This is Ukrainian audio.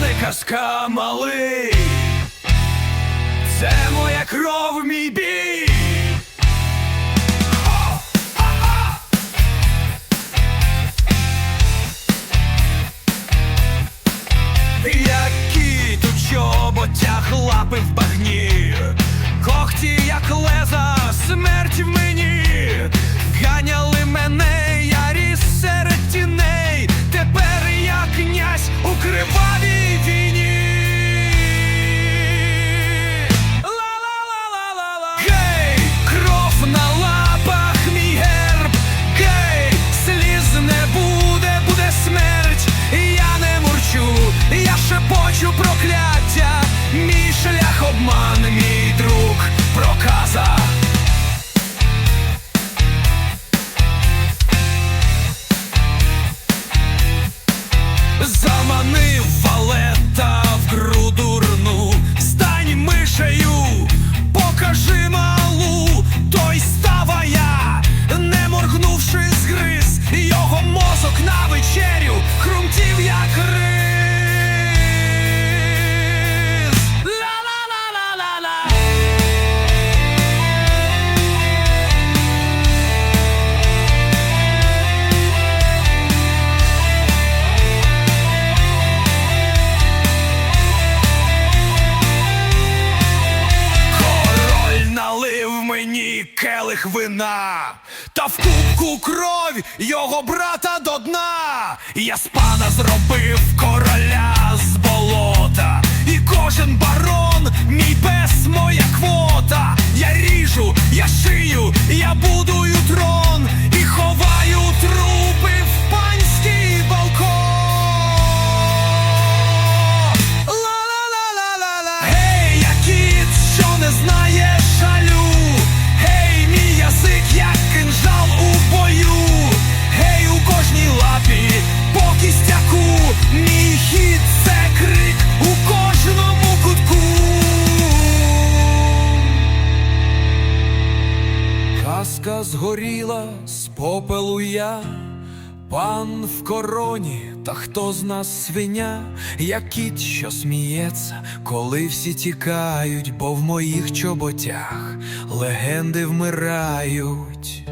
не казка малий, це моя кров, мій бій. Як кіт у чоботях лапи в Заманив валета в груду рну, стань мишею, келих вина, та в кубку кров його брата до дна. Я з пана зробив короля з болота, і кожен барон, Казка згоріла, з попелу я Пан в короні, та хто з нас свиня, як кіт, що сміється, коли всі тікають, бо в моїх чоботях легенди вмирають.